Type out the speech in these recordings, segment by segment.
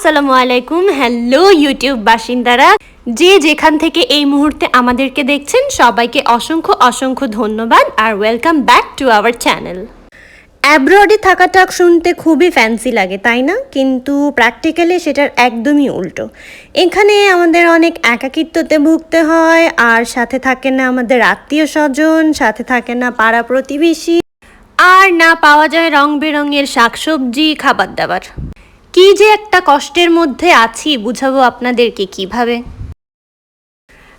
আসসালামু আলাইকুম। Hello YouTube বাসিন্দারা। যে যেখান থেকে এই মুহূর্তে আমাদেরকে দেখছেন, সবাইকে অসংখ্য অসংখ্য ধন্যবাদ আর welcome back to our channel অ্যাব্রডে থাকাটা শুনতে খুবই ফ্যান্সি লাগে, তাই না? কিন্তু প্র্যাকটিক্যালি সেটার একদমই উল্টো। এখানে আমাদের অনেক একাকিত্বতে ভুগতে হয়, আর সাথে থাকে না আমাদের আত্মীয় স্বজন সাথে থাকে না পাড়া প্রতিবেশী, আর না পাওয়া যায় রং বেরঙের শাকসবজি খাবার দাবার কি যে একটা কষ্টের মধ্যে আছি বুঝাবো আপনাদেরকে কীভাবে?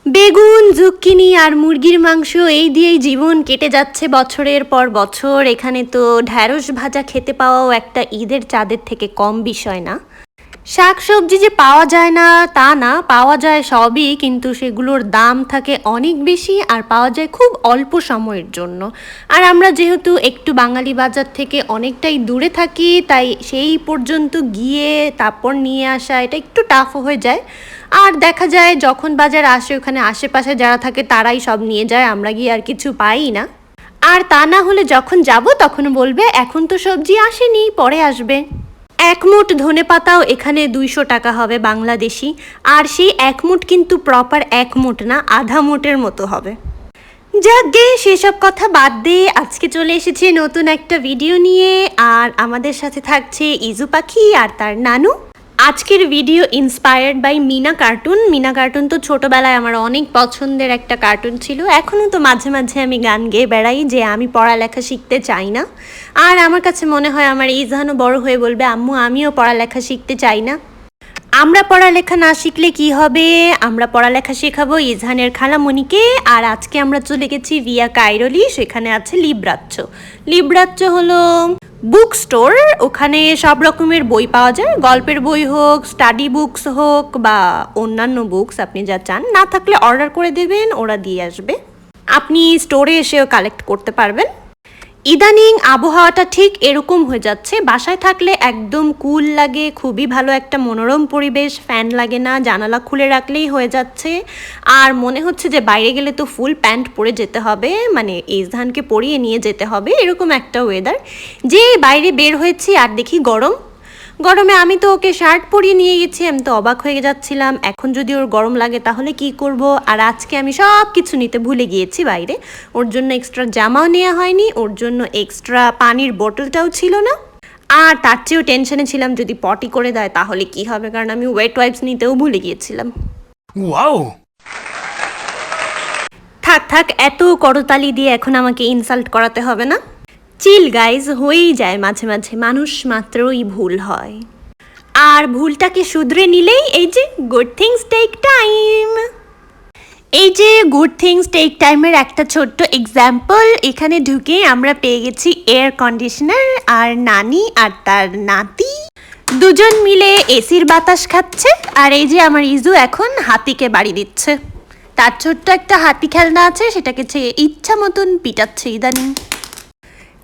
বেগুন ঝুকিনি আর মুরগির মাংস এই দিয়েই জীবন কেটে যাচ্ছে বছরের পর বছর। এখানে তো ঢ্যাঁড়স ভাজা খেতে পাওয়াও একটা ঈদের চাঁদের থেকে কম বিষয় না। শাক সবজি যে পাওয়া যায় না, তা না, পাওয়া যায় সবই, কিন্তু সেগুলোর দাম থাকে অনেক বেশি আর পাওয়া যায় খুব অল্প সময়ের জন্য। আর আমরা যেহেতু একটু বাঙালি বাজার থেকে অনেকটাই দূরে থাকি, তাই সেই পর্যন্ত গিয়ে তারপর নিয়ে আসা, এটা একটু টাফ হয়ে যায়। আর দেখা যায় যখন বাজার আসে, ওখানে আশেপাশে যারা থাকে তারাই সব নিয়ে যায়, আমরা গিয়ে আর কিছু পাই না। আর তা না হলে যখন যাব, তখন বলবে, এখন তো সবজি আসেনি, পরে আসবে। এক মুঠ ধনে পাতাও এখানে দুইশো টাকা হবে বাংলাদেশি। আর সেই এক মুঠ কিন্তু প্রপার এক মুঠ না, আধা মুঠের মতো হবে। যাক গে সেসব কথা বাদ দিয়ে আজকে চলে এসেছে নতুন একটা ভিডিও নিয়ে। আর আমাদের সাথে থাকছে ইজু পাখি আর তার নানু। আজকের video inspired by Mina cartoon Mina cartoon তো ছোটবেলায় আমার অনেক পছন্দের একটা কার্টুন ছিল। এখনও তো মাঝে মাঝে আমি গান গেয়ে বেড়াই যে আমি পড়ালেখা শিখতে চাই না। আর আমার কাছে মনে হয় আমার ইজহানও বড় হয়ে বলবে, আম্মু, আমিও পড়ালেখা শিখতে চাই না। আমরা পড়ালেখা না শিখলে কি হবে? আমরা পড়ালেখা শেখাবো ইজহানের খালামণিকে। আর আজকে আমরা চলে গেছি ভিয়া কাইরলি, সেখানে আছে লিব্রাচ্ছ। লিব্রাচ্ছ হলো বুক স্টোর ওখানে সব রকমের বই পাওয়া যায়। গল্পের বই হোক স্টাডি বুকস হোক বা অন্যান্য বুকস আপনি যা চান, না থাকলে অর্ডার করে দেবেন, ওরা দিয়ে আসবে। আপনি স্টোরে এসেও কালেক্ট করতে পারবেন। ইদানিং আবহাওয়াটা ঠিক এরকম হয়ে যাচ্ছে। বাসায় থাকলে একদম কুল লাগে, খুবই ভালো একটা মনোরম পরিবেশ, ফ্যান লাগে না, জানালা খুলে রাখলেই হয়ে যাচ্ছে। আর মনে হচ্ছে যে বাইরে গেলে তো ফুল প্যান্ট পরে যেতে হবে মানে ইজধানকে পরিয়ে নিয়ে যেতে হবে, এরকম একটা ওয়েদার যে বাইরে বের হয়েছি আর দেখি গরম গরমে আমি তো ওকে শার্ট পরিয়ে নিয়ে গেছি আমি তো অবাক হয়ে যাচ্ছিলাম। এখন যদি ওর গরম লাগে তাহলে কি করব? আর আজকে আমি সব কিছু নিতে ভুলে গিয়েছি বাইরে। ওর জন্য এক্সট্রা জামাও নেওয়া হয়নি ওর জন্য এক্সট্রা পানির বোতলটাও ছিল না। আর তার চেয়েও টেনশনে ছিলাম যদি পটি করে দেয় তাহলে কি হবে? কারণ আমি ওয়েট ওয়াইপস নিতেও ভুলে গিয়েছিলাম। Wow! থাক থাক এত করতালি দিয়ে এখন আমাকে ইনসাল্ট করাতে হবে না? চিল গাইজ হয়েই যায় মাঝে মাঝে। মানুষ মাত্রই ভুল হয়। আর ভুলটাকে শুধরে নিলেই এই যে গুড থিংস টেক টাইম এই যে গুড থিংস টেক টাইমের একটা ছোট্ট এক্সাম্পল এখানে ঢুকে আমরা পেয়ে গেছি এয়ার কন্ডিশনার আর নানি আর তার নাতি। দুজন মিলে এসির বাতাস খাচ্ছে আর এই যে আমার ইজু এখন হাতিকে বাড়ি দিচ্ছে। তার ছোট্ট একটা হাতি খেলনা আছে, সেটাকে সে ইচ্ছা মতন পিটাচ্ছে ইদানিং।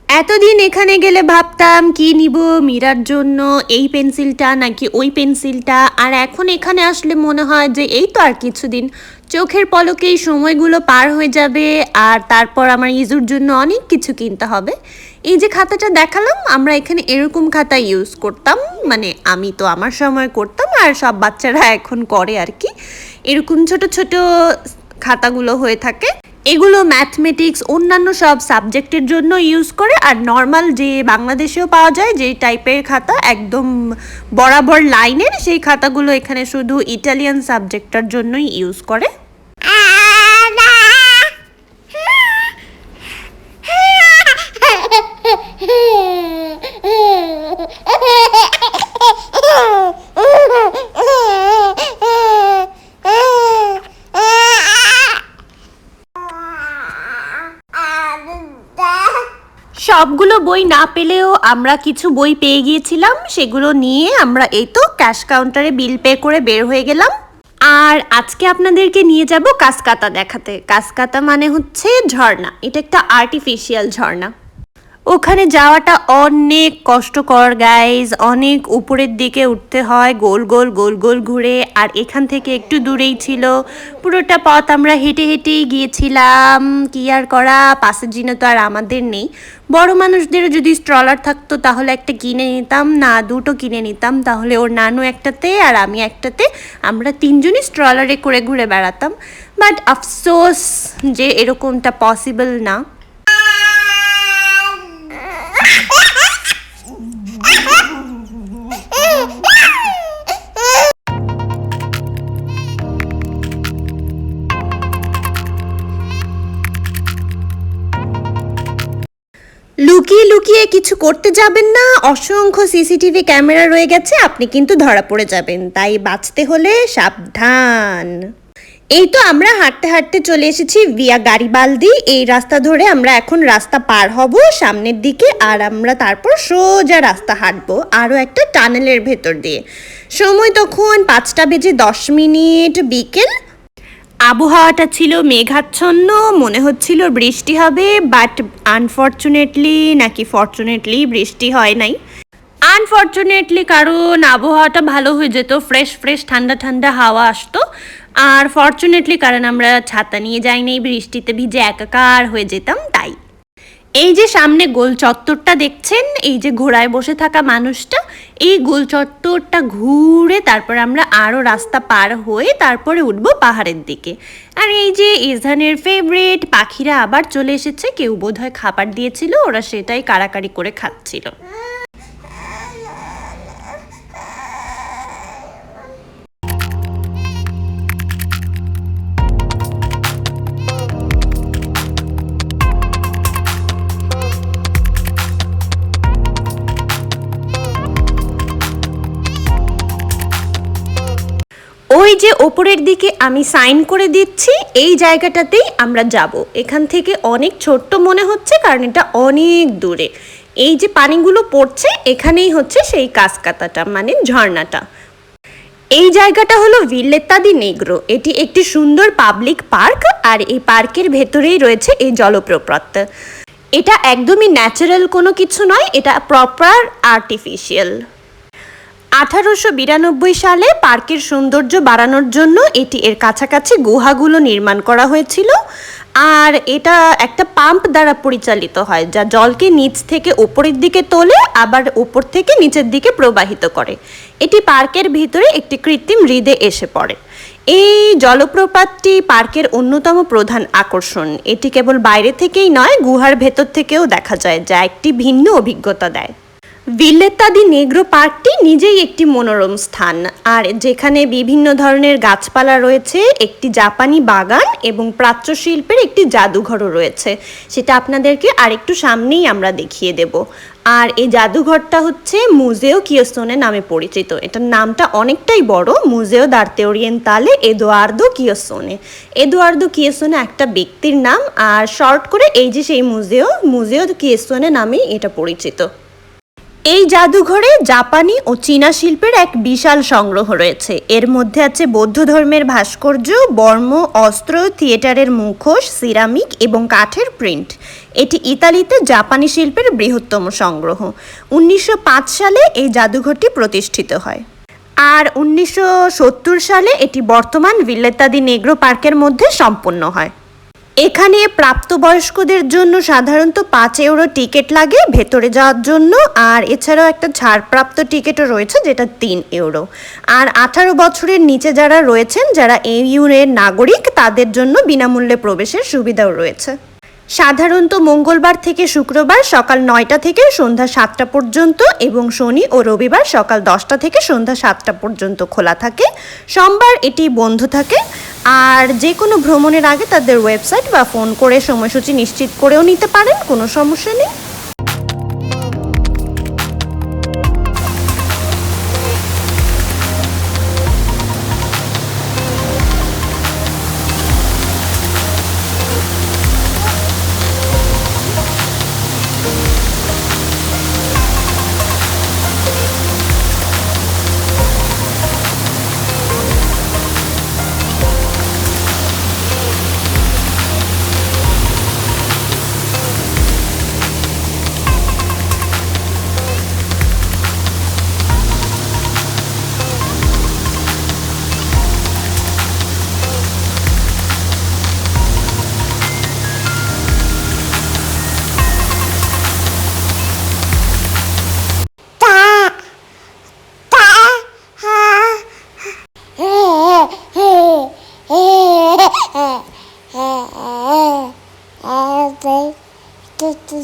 এতদিন এখানে গেলে ভাবতাম, কি নিব মীরার জন্য? এই পেন্সিলটা নাকি ওই পেন্সিলটা? আর এখন এখানে আসলে মনে হয় যে এই তো আর কিছুদিন। চোখের পলকেই সময়গুলো পার হয়ে যাবে, আর তারপর আমার ইজুর জন্য অনেক কিছু কিনতে হবে। এই যে খাতাটা দেখালাম, আমরা এখানে এরকম খাতা ইউজ করতাম। মানে আমি তো আমার সময় করতাম, আর সব বাচ্চারা এখন করে আর কি। এরকম ছোট ছোট খাতাগুলো হয়ে থাকে। এগুলো ম্যাথমেটিক্স অন্যান্য সব সাবজেক্টের জন্য ইউজ করে, আর নর্মাল যে বাংলাদেশেও পাওয়া যায়, যে টাইপের খাতা একদম বরাবর লাইনের সেই খাতাগুলো এখানে শুধু ইটালিয়ান সাবজেক্টটার জন্যই ইউজ করে। সবগুলো বই না পেলেও আমরা কিছু বই পেয়ে গিয়েছিলাম, সেগুলো নিয়ে আমরা এই তো ক্যাশ কাউন্টারে বিল পে করে বের হয়ে গেলাম। আর আজকে আপনাদেরকে নিয়ে যাব কাসকাতা দেখাতে। কাসকাতা মানে হচ্ছে ঝর্ণা, এটা একটা আর্টিফিশিয়াল ঝর্ণা। ওখানে যাওয়াটা অনেক কষ্টকর গাইজ অনেক উপরের দিকে উঠতে হয়, গোল গোল গোল গোল ঘুরে। আর এখান থেকে একটু দূরেই ছিল। পুরোটা পথ আমরা হেঁটে হেঁটেই গিয়েছিলাম। কি আর করা? পাশের জিনে তো আর আমাদের নেই। বড় মানুষদেরও যদি স্ট্রলার থাকতো, তাহলে একটা কিনে নিতাম। না, দুটো কিনে নিতাম। তাহলে ওর নানু একটাতে আর আমি একটাতে। আমরা তিনজনই স্ট্রলারে করে ঘুরে বেড়াতাম। বাট আফসোস যে এরকমটা পসিবল না। লুকিয়ে লুকিয়ে কিছু করতে যাবেন না। অসংখ্য সিসিটিভি ক্যামেরা রয়ে গেছে, আপনি কিন্তু ধরা পড়ে যাবেন। তাই বাঁচতে হলে সাবধান। এই তো আমরা হাঁটতে হাঁটতে চলে এসেছি ভিয়া গাড়িবালদি এই রাস্তা ধরে আমরা এখন রাস্তা পার হব, সামনের দিকে, আর আমরা তারপর সোজা রাস্তা হাঁটবো আরও একটা টানেলের ভেতর দিয়ে। সময় তখন পাঁচটা বেজে দশ মিনিট বিকেল। আবহাওয়াটা ছিল মেঘাচ্ছন্ন, মনে হচ্ছিল বৃষ্টি হবে বাট আনফর্চুনেটলি নাকি ফর্চুনেটলি বৃষ্টি হয় নাই। আনফর্চুনেটলি কারণ আবহাওয়াটা ভালো হয়ে যেত ফ্রেশ ফ্রেশ ঠান্ডা ঠান্ডা হাওয়া আসতো। আর ফর্চুনেটলি কারণ আমরা ছাতা নিয়ে যাইনি, বৃষ্টিতে ভিজে একাকার হয়ে যেতাম, তাই। এই যে সামনে গোল চত্বরটা দেখছেন, এই যে ঘোড়ায় বসে থাকা মানুষটা, এই গোল চত্বরটা ঘুরে তারপর আমরা আরও রাস্তা পার হয়ে তারপরে উঠবো পাহাড়ের দিকে। আর এই যে ইজহানের ফেভারিট পাখিরা আবার চলে এসেছে, কেউ বোধহয় খাবার দিয়েছিল, ওরা সেটাই কাড়াকাড়ি করে খাচ্ছিল। ওপরের দিকে আমি সাইন করে দিচ্ছি, এই জায়গাটাতেই আমরা যাব। এখান থেকে অনেক ছোট্ট মনে হচ্ছে কারণ এটা অনেক দূরে। এই যে পানিগুলো পড়ছে, এখানেই হচ্ছে সেই কাসকাতাটা মানে ঝর্ণাটা। এই জায়গাটা হলো ভিল্লেত্তাদি নেগ্রো। এটি একটি সুন্দর পাবলিক পার্ক আর এই পার্কের ভেতরেই রয়েছে এই জলপ্রপাত। এটা একদমই ন্যাচারাল কোনো কিছু নয়, এটা প্রপার আর্টিফিশিয়াল। আঠারোশো বিরানব্বই সালে পার্কের সৌন্দর্য বাড়ানোর জন্য এটি এর কাছাকাছি গুহাগুলো নির্মাণ করা হয়েছিল। আর এটা একটা পাম্প দ্বারা পরিচালিত হয়, যা জলকে নিচ থেকে ওপরের দিকে তোলে, আবার ওপর থেকে নিচের দিকে প্রবাহিত করে। এটি পার্কের ভিতরে একটি কৃত্রিম হৃদে এসে পড়ে। এই জলপ্রপাতটি পার্কের অন্যতম প্রধান আকর্ষণ। এটি কেবল বাইরে থেকেই নয়, গুহার ভেতর থেকেও দেখা যায়, যা একটি ভিন্ন অভিজ্ঞতা দেয়। ভিল্লেত্তাদি নেগ্রো পার্কটি নিজেই একটি মনোরম স্থান, আর যেখানে বিভিন্ন ধরনের গাছপালা রয়েছে, একটি জাপানি বাগান এবং প্রাচ্য শিল্পের একটি জাদুঘরও রয়েছে। সেটা আপনাদেরকে আরেকটু সামনেই আমরা দেখিয়ে দেব। আর এই জাদুঘরটা হচ্ছে মুজেও কিয়োসোনে নামে পরিচিত। এটার নামটা অনেকটাই বড়, মুজেও দার্তে ওরিয়েন্তালে এদোয়ার্দো কিয়োসোনে এদোয়ার্দো কিয়সোনে একটা ব্যক্তির নাম, আর শর্ট করে এই যে সেই মুজেও মুজেও কিয়োসোনে নামেই এটা পরিচিত। এই জাদুঘরে জাপানি ও চীনা শিল্পের এক বিশাল সংগ্রহ রয়েছে। এর মধ্যে আছে বৌদ্ধ ধর্মের ভাস্কর্য, বর্ম, অস্ত্র, থিয়েটারের মুখোশ, সিরামিক এবং কাঠের প্রিন্ট। এটি ইতালিতে জাপানি শিল্পের বৃহত্তম সংগ্রহ। উনিশশো পাঁচ সালে এই জাদুঘরটি প্রতিষ্ঠিত হয়। আর উনিশশো সত্তর সালে এটি বর্তমান ভিল্লেতাদি নেগ্রো পার্কের মধ্যে সম্পন্ন হয়। এখানে প্রাপ্তবয়স্কদের জন্য সাধারণত পাঁচ ইউরো টিকিট লাগে ভেতরে যাওয়ার জন্য, আর এছাড়াও একটা ছাড়প্রাপ্ত টিকিটও রয়েছে যেটা তিন ইউরো আর আঠারো বছরের নিচে যারা রয়েছেন, যারা এই ইউরের নাগরিক, তাদের জন্য বিনামূল্যে প্রবেশের সুবিধাও রয়েছে। সাধারণত মঙ্গলবার থেকে শুক্রবার সকাল নয়টা থেকে সন্ধ্যা সাতটা পর্যন্ত এবং শনি ও রবিবার সকাল দশটা থেকে সন্ধ্যা সাতটা পর্যন্ত খোলা থাকে। সোমবার এটি বন্ধ থাকে। আর যে কোনো ভ্রমণের আগে তাদের ওয়েবসাইট বা ফোন করে সময়সূচি নিশ্চিত করেও নিতে পারেন, কোনো সমস্যা নেই।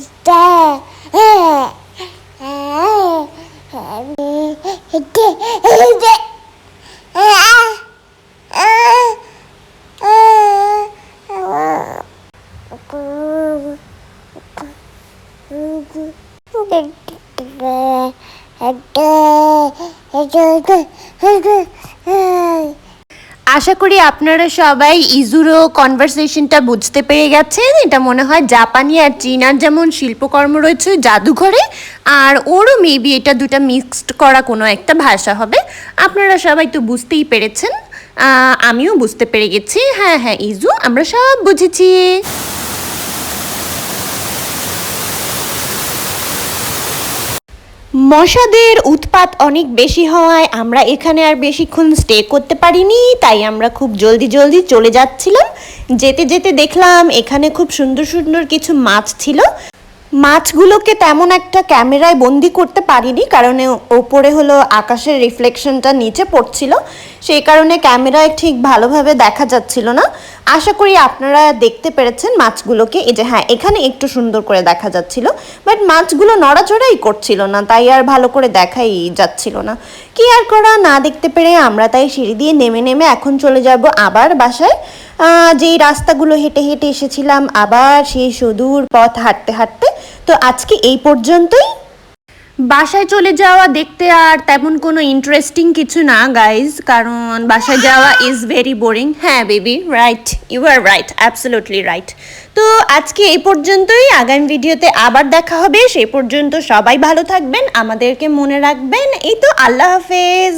is there. আশা করি আপনারা সবাই ইজুরো কনভারসেশনটা বুঝতে পেরে গেছেন। এটা মনে হয় জাপানি আর চীনার যেমন শিল্পকর্ম রয়েছে জাদুঘরে, আর ওরও মেবি এটা দুটা মিক্সড করা কোনো একটা ভাষা হবে। আপনারা সবাই তো বুঝতেই পেরেছেন। আমিও বুঝতে পেরে গেছি। হ্যাঁ হ্যাঁ ইজু, আমরা সব বুঝেছি। মশাদের উৎপাত অনেক বেশি হওয়ায় আমরা এখানে আর বেশিক্ষণ স্টে করতে পারিনি, তাই আমরা খুব জলদি জলদি চলে যাচ্ছিলাম। যেতে যেতে দেখলাম এখানে খুব সুন্দর সুন্দর কিছু মাছ ছিল। মাছগুলোকে তেমন একটা ক্যামেরায় বন্দি করতে পারিনি, কারণ ওপরে হলো আকাশের রিফ্লেকশনটা নিচে পড়ছিল। সেই কারণে ক্যামেরায় ঠিক ভালোভাবে দেখা যাচ্ছিল না। আশা করি আপনারা দেখতে পেরেছেন মাছগুলোকে। এই যে হ্যাঁ এখানে একটু সুন্দর করে দেখা যাচ্ছিল, বাট মাছগুলো নড়াচড়াই করছিল না, তাই আর ভালো করে দেখাই যাচ্ছিল না। কি আর করা না দেখতে পেরে আমরা তাই সিঁড়ি দিয়ে নেমে নেমে এখন চলে যাব আবার বাসায়। যেই রাস্তাগুলো হেঁটে হেঁটে এসেছিলাম, আবার সেই সুদূর পথ হাঁটতে হাঁটতে। তো আজকে এই পর্যন্তই। বাসায় চলে যাওয়া দেখতে আর তেমন কোনো ইন্টারেস্টিং কিছু না গাইজ কারণ বাসায় যাওয়া ইজ ভেরি বোরিং হ্যাঁ baby right you are right absolutely right তো আজকে এই পর্যন্তই। আগামী ভিডিওতে আবার দেখা হবে। সে পর্যন্ত সবাই ভালো থাকবেন, আমাদেরকে মনে রাখবেন। এই তো, আল্লাহ হাফেজ।